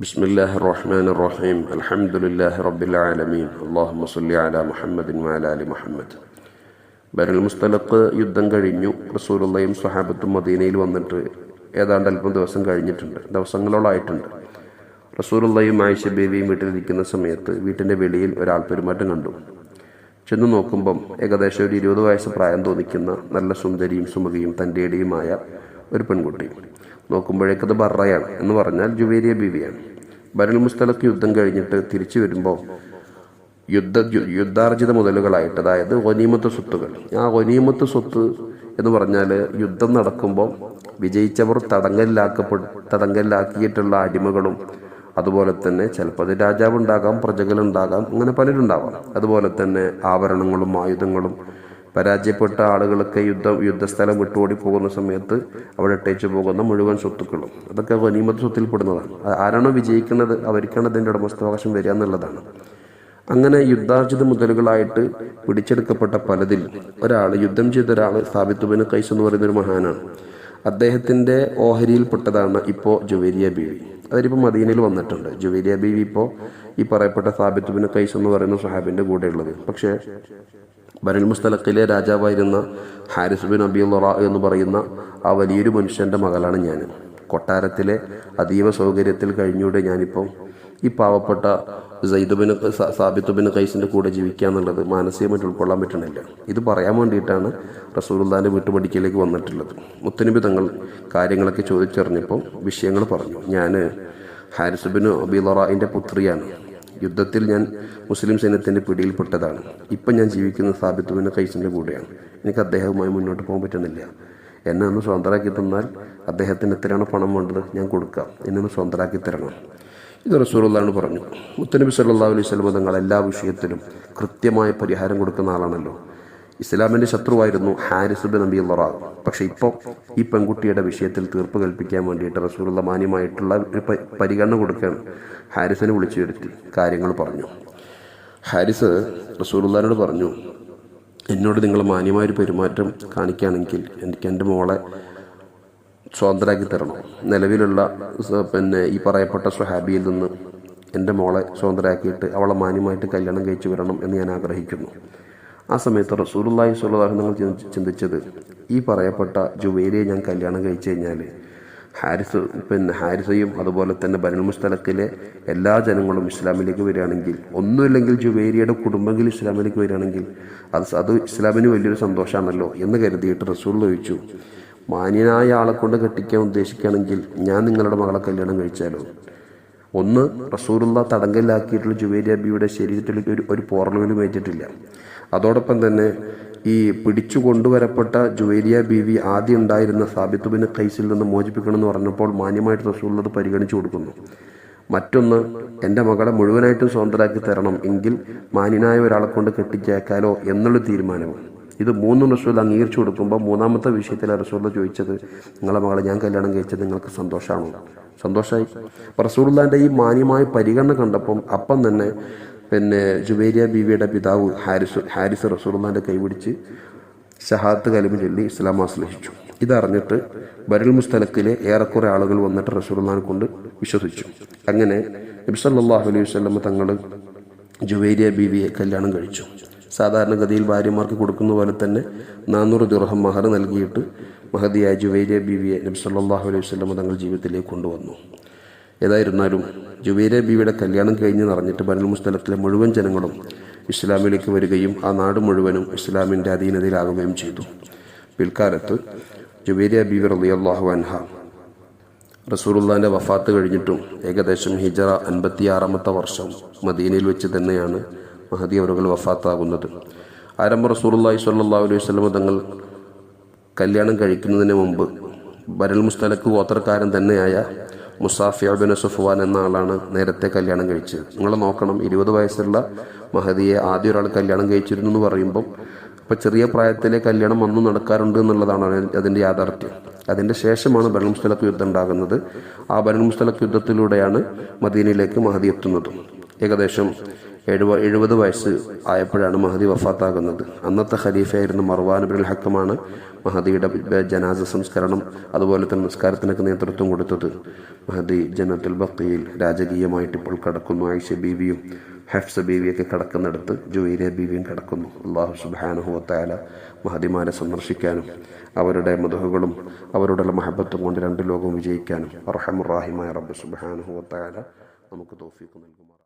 بسم الله الرحمن الرحيم الحمد لله رب العالمين اللهم صل على محمد وعلى آل محمد ബരൽ മുസ്തലക്ക് യുദ്ധം കഴിഞ്ഞു റസൂലുള്ളയും സ്വഹാബത്തും മദീനയിൽ വന്നിട്ട് ഏതാണ്ട് അല്പം ദിവസം കഴിഞ്ഞിട്ടുണ്ട് ദിവസങ്ങളോളായിട്ടുണ്ട് റസൂലുള്ളയും ആയിഷ ബേബിയും വീട്ടിലിരിക്കുന്ന സമയത്ത് വീട്ടിൻ്റെ വെളിയിൽ ഒരാൾ പെരുമാറ്റം കണ്ടു ചെന്ന് നോക്കുമ്പം ഏകദേശം ഒരു ഇരുപത് വയസ്സ് പ്രായം തോന്നിക്കുന്ന നല്ല സുന്ദരിയും സുമുഖിയും തൻ്റെ ഇടയുമായ ഒരു പെൺകുട്ടി നോക്കുമ്പോഴേക്കത് ബറയാണ് എന്ന് പറഞ്ഞാൽ ജുവേരിയ ബീവിയാണ്. ബരൽ മുസ്തലക്ക് യുദ്ധം കഴിഞ്ഞിട്ട് തിരിച്ചു വരുമ്പോൾ യുദ്ധ യുദ്ധാർജിത മുതലുകളായിട്ട് അതായത് ഒനീമത്ത് സ്വത്തുകൾ ആ ഒനീമത്ത് സ്വത്ത് എന്ന് പറഞ്ഞാൽ യുദ്ധം നടക്കുമ്പോൾ വിജയിച്ചവർ തടങ്കലിലാക്കപ്പെ തടങ്കലിലാക്കിയിട്ടുള്ള അടിമകളും അതുപോലെ തന്നെ ചിലപ്പോൾ അത് രാജാവുണ്ടാകാം പ്രജകളുണ്ടാകാം അങ്ങനെ പലരുണ്ടാവാം. അതുപോലെ തന്നെ ആഭരണങ്ങളും ആയുധങ്ങളും പരാജയപ്പെട്ട ആളുകളൊക്കെ യുദ്ധ യുദ്ധസ്ഥലം വിട്ടുകൂടി പോകുന്ന സമയത്ത് അവിടെ ഇട്ടേച്ച് പോകുന്ന മുഴുവൻ സ്വത്തുക്കളും. അതൊക്കെ ഗനീമത്ത് സ്വത്തിൽപ്പെടുന്നതാണ്. ആരാണോ വിജയിക്കുന്നത് അവർക്കാണ് അതിന്റെ ഉടമസ്ഥാവകാശം വരിക എന്നുള്ളതാണ്. അങ്ങനെ യുദ്ധാർജിത മുതലുകളായിട്ട് പിടിച്ചെടുക്കപ്പെട്ട പലതിൽ ഒരാൾ യുദ്ധം ചെയ്ത ഒരാൾ സാബിത്തുബിന് കൈസ് എന്ന് പറയുന്ന ഒരു മഹാനാണ്. അദ്ദേഹത്തിന്റെ ഓഹരിയിൽപ്പെട്ടതാണ് ഇപ്പോൾ ജുവേരിയ ബീവി. അവരിപ്പോൾ മദീനയിൽ വന്നിട്ടുണ്ട്. ജുവേരിയ ബീവി ഇപ്പോൾ ഈ പറയപ്പെട്ട സാബിത്തുബിന് കൈസ് എന്ന് പറയുന്ന സഹാബിന്റെ കൂടെയുള്ളത്. പക്ഷേ ബനുൽ മുസ്തലക്കിലെ രാജാവായിരുന്ന ഹാരിസ് ബിൻ അബി ലൊറ എന്ന് പറയുന്ന ആ വലിയൊരു മനുഷ്യന്റെ മകളാണ് ഞാൻ. കൊട്ടാരത്തിലെ അതീവ സൗകര്യത്തിൽ കഴിഞ്ഞൂടെ ഞാനിപ്പോൾ ഈ പാവപ്പെട്ട സൈദുബിന് സാബിത്തുബിന് കൈസിന്റെ കൂടെ ജീവിക്കുക എന്നുള്ളത് മാനസികമായിട്ട് ഉൾക്കൊള്ളാൻ പറ്റണില്ല ഇത് പറയാൻ വേണ്ടിയിട്ടാണ് റസൂലുള്ളാന്റെ വീട്ടുപടിക്കലേക്ക് വന്നിട്ടുള്ളത്. മുത്തനബി തങ്ങൾ കാര്യങ്ങളൊക്കെ ചോദിച്ചറിഞ്ഞപ്പോൾ വിഷയങ്ങൾ പറഞ്ഞു. ഞാൻ ഹാരിസുബിന് അബി ലൊറായിന്റെ പുത്രിയാണ്. യുദ്ധത്തിൽ ഞാൻ മുസ്ലിം സൈന്യത്തിന്റെ പിടിയിൽപ്പെട്ടതാണ്. ഇപ്പം ഞാൻ ജീവിക്കുന്ന സാബിത്തുവിന് കൈസിന്റെ കൂടെയാണ്. എനിക്ക് അദ്ദേഹവുമായി മുന്നോട്ട് പോകാൻ പറ്റുന്നില്ല. എന്നെ ഒന്ന് സ്വന്തമാക്കി തന്നാൽ അദ്ദേഹത്തിന് എത്രയാണ് പണം വേണ്ടത് ഞാൻ കൊടുക്കാം. എന്നെ ഒന്ന് സ്വന്തമാക്കി തരണം. ഇത് റസൂറുള്ളാണ് പറഞ്ഞു. മുത്തനബി സല്ലാ അലൈഹി സ്വലം തങ്ങൾ എല്ലാ വിഷയത്തിലും കൃത്യമായ പരിഹാരം കൊടുക്കുന്ന ആളാണല്ലോ. ഇസ്ലാമിന്റെ ശത്രുവായിരുന്നു ഹാരിസ് ബിൻ നബി അള്ളറാഖ് പക്ഷെ ഇപ്പോൾ ഈ പെൺകുട്ടിയുടെ വിഷയത്തിൽ തീർപ്പ് കൽപ്പിക്കാൻ വേണ്ടിയിട്ട് റസൂലുള്ള മാന്യമായിട്ടുള്ള ഒരു പരിഗണന കൊടുക്കുകയാണ് ഹാരിസിനെ വിളിച്ചു വരുത്തി. കാര്യങ്ങൾ പറഞ്ഞു. ഹാരിസ് റസൂലുള്ളാനോട് പറഞ്ഞു എന്നോട് നിങ്ങൾ മാന്യമായൊരു പെരുമാറ്റം കാണിക്കുകയാണെങ്കിൽ എനിക്ക് എന്റെ മോളെ സ്വതന്ത്രമാക്കി തരണം. നിലവിലുള്ള പിന്നെ ഈ പറയപ്പെട്ട സ്വഹാബിയിൽ നിന്ന് എന്റെ മോളെ സ്വതന്ത്രമാക്കിയിട്ട് അവളെ മാന്യമായിട്ട് കല്യാണം കഴിച്ചു വരണം എന്ന് ഞാൻ ആഗ്രഹിക്കുന്നു. ആ സമയത്ത് റസൂലുള്ളാഹി സ്വല്ലല്ലാഹു നിങ്ങൾ ചിന്തി- ചിന്തിച്ചത് ഈ പറയപ്പെട്ട ജുവേലിയെ ഞാൻ കല്യാണം കഴിച്ചു കഴിഞ്ഞാൽ ഹാരിസ് പിന്നെ ഹാരിസയും അതുപോലെ തന്നെ ബനൽ മുസ്തലക്കിലെ എല്ലാ ജനങ്ങളും ഇസ്ലാമിലേക്ക് വരികയാണെങ്കിൽ ഒന്നുമില്ലെങ്കിൽ ജുവേരിയുടെ കുടുംബമെങ്കിലും ഇസ്ലാമിലേക്ക് വരികയാണെങ്കിൽ അത് അത് ഇസ്ലാമിന് വലിയൊരു സന്തോഷമാണല്ലോ എന്ന് കരുതിയിട്ട് റസൂൾ ചോദിച്ചു. മാന്യനായ ആളെ കൊണ്ട് കെട്ടിക്കാൻ ഉദ്ദേശിക്കുകയാണെങ്കിൽ ഞാൻ നിങ്ങളുടെ മകളെ കല്യാണം കഴിച്ചാലോ? ഒന്ന് റസൂറുള്ള തടങ്കലിലാക്കിയിട്ടുള്ള ജുവേരി അബിയുടെ ശരീരത്തിലേക്ക് ഒരു ഒരു പോറലുകളും ഏറ്റിട്ടില്ല. അതോടൊപ്പം തന്നെ ഈ പിടിച്ചു കൊണ്ടുവരപ്പെട്ട ജുവേരിയ ബീവി ആദ്യം ഉണ്ടായിരുന്ന സാബിത്തുബിന് കൈസിൽ നിന്ന് മോചിപ്പിക്കണം എന്ന് പറഞ്ഞപ്പോൾ മാന്യമായിട്ട് റസൂലുള്ളത് പരിഗണിച്ചു കൊടുക്കുന്നു. മറ്റൊന്ന് എന്റെ മകളെ മുഴുവനായിട്ടും സ്വതന്ത്രമാക്കി തരണം. എങ്കിൽ മാന്യനായ ഒരാളെ കൊണ്ട് കെട്ടിച്ചേക്കാലോ എന്നുള്ള തീരുമാനവും. ഇത് മൂന്ന് റസൂൽ അംഗീകരിച്ചു കൊടുക്കുമ്പോൾ മൂന്നാമത്തെ വിഷയത്തിൽ റസൂൽ ചോദിച്ചത് നിങ്ങളെ മകളെ ഞാൻ കല്യാണം കഴിച്ചത് നിങ്ങൾക്ക് സന്തോഷമാണോ സന്തോഷമായി റസൂൾ ഈ മാന്യമായ പരിഗണന കണ്ടപ്പം അപ്പം തന്നെ പിന്നെ ജുബേരിയ ബീവിയുടെ പിതാവ് ഹാരിസ് ഹാരിസ് റസൂർമാന്റെ കൈപിടിച്ച് ഷഹാത്ത് കലിമ ചൊല്ലി ഇസ്ലാം ആശ്ലേഷിച്ചു ഇതറിഞ്ഞിട്ട് ബരുൽ മുസ്തലക്കിലെ ഏറെക്കുറെ ആളുകൾ വന്നിട്ട് റസൂർമാൻ കൊണ്ട് വിശ്വസിച്ചു. അങ്ങനെ നബി സല്ലല്ലാഹു അലൈഹി വസല്ലം തങ്ങൾ ജുവേരിയ ബീവിയെ കല്യാണം കഴിച്ചു. സാധാരണഗതിയിൽ ഭാര്യമാർക്ക് കൊടുക്കുന്ന പോലെ തന്നെ നാനൂറ് ദുർഹം മഹർ നൽകിയിട്ട് മഹദിയായ ജുവേരിയ ബീവിയെ നബി സല്ലല്ലാഹു അലൈഹി വസല്ലം തങ്ങൾ ജീവിതത്തിലേക്ക് കൊണ്ടുവന്നു. ഏതായിരുന്നാലും ജുബൈര ബീവിയുടെ കല്യാണം കഴിഞ്ഞ് നിറഞ്ഞിട്ട് ബനുൽ മുസ്തലത്തിലെ മുഴുവൻ ജനങ്ങളും ഇസ്ലാമിലേക്ക് വരികയും ആ നാട് മുഴുവനും ഇസ്ലാമിന്റെ അധീനതയിലാകുകയും ചെയ്തു. പിൽക്കാലത്ത് ജുബൈര ബീവി റളിയല്ലാഹു അൻഹ റസൂറുല്ലാന്റെ വഫാത്ത് കഴിഞ്ഞിട്ടും ഏകദേശം ഹിജറ അൻപത്തിയാറാമത്തെ വർഷം മദീനയിൽ വെച്ച് തന്നെയാണ് മഹദി അവരുകൾ വഫാത്താകുന്നത്. ആരംഭ റസൂറുല്ലാഹി സ്വല്ലല്ലാഹു അലൈഹി വസല്ലം തങ്ങൾ കല്യാണം കഴിക്കുന്നതിന് മുമ്പ് ബരൽ മുസ്തലക്ക് ഗോത്രക്കാരൻ തന്നെയായ മുസാഫിയ ബിൻ സുഫ്വാൻ എന്ന ആളാണ് നേരത്തെ കല്യാണം കഴിച്ചത്. നിങ്ങൾ നോക്കണം ഇരുപത് വയസ്സുള്ള മഹദിയെ ആദ്യ ഒരാൾ കല്യാണം കഴിച്ചിരുന്നു എന്ന് പറയുമ്പം ഇപ്പം ചെറിയ പ്രായത്തിലെ കല്യാണം വന്നു നടക്കാറുണ്ട് എന്നുള്ളതാണ് അതിന്റെ യാഥാർത്ഥ്യം. അതിന്റെ ശേഷമാണ് ബനുൽ മുസ്തലക്ക് യുദ്ധം ഉണ്ടാകുന്നത്. ആ ബനുൽ മുസ്തലക്ക് യുദ്ധത്തിലൂടെയാണ് മദീനയിലേക്ക് മഹദി എത്തുന്നത്. ഏകദേശം എഴുപ എഴുപത് വയസ്സ് ആയപ്പോഴാണ് മഹദി വഫാത്താകുന്നത്. അന്നത്തെ ഖലീഫയായിരുന്ന മർവാൻ ബിൻ ഹക്കമാണ് മഹദിയുടെ ജനാസ സംസ്കരണം അതുപോലെ തന്നെ നിസ്കാരത്തിനൊക്കെ നേതൃത്വം കൊടുത്തത്. മഹദി ജനത്തുൽ ബക്കയിൽ രാജകീയമായിട്ട് ഇപ്പോൾ കടക്കുന്നു. ആയിഷ ബീവിയും ഹെഫ്സ ബീവിയൊക്കെ കിടക്കുന്നിടത്ത് ജുവൈര ബീവിയും കിടക്കുന്നു. അള്ളാഹു സുബാനുഹുവത്തായ മഹദിമാരെ സന്ദർശിക്കാനും അവരുടെ മധുഹകളും അവരുടെ മഹബത്തും കൊണ്ട് രണ്ട് ലോകവും വിജയിക്കാനും അർഹമുറാഹിമായ റബ്ബ് സുബാനുഹുവത്തായ നമുക്ക് തോഫിക്ക് നൽകുമാറാണ്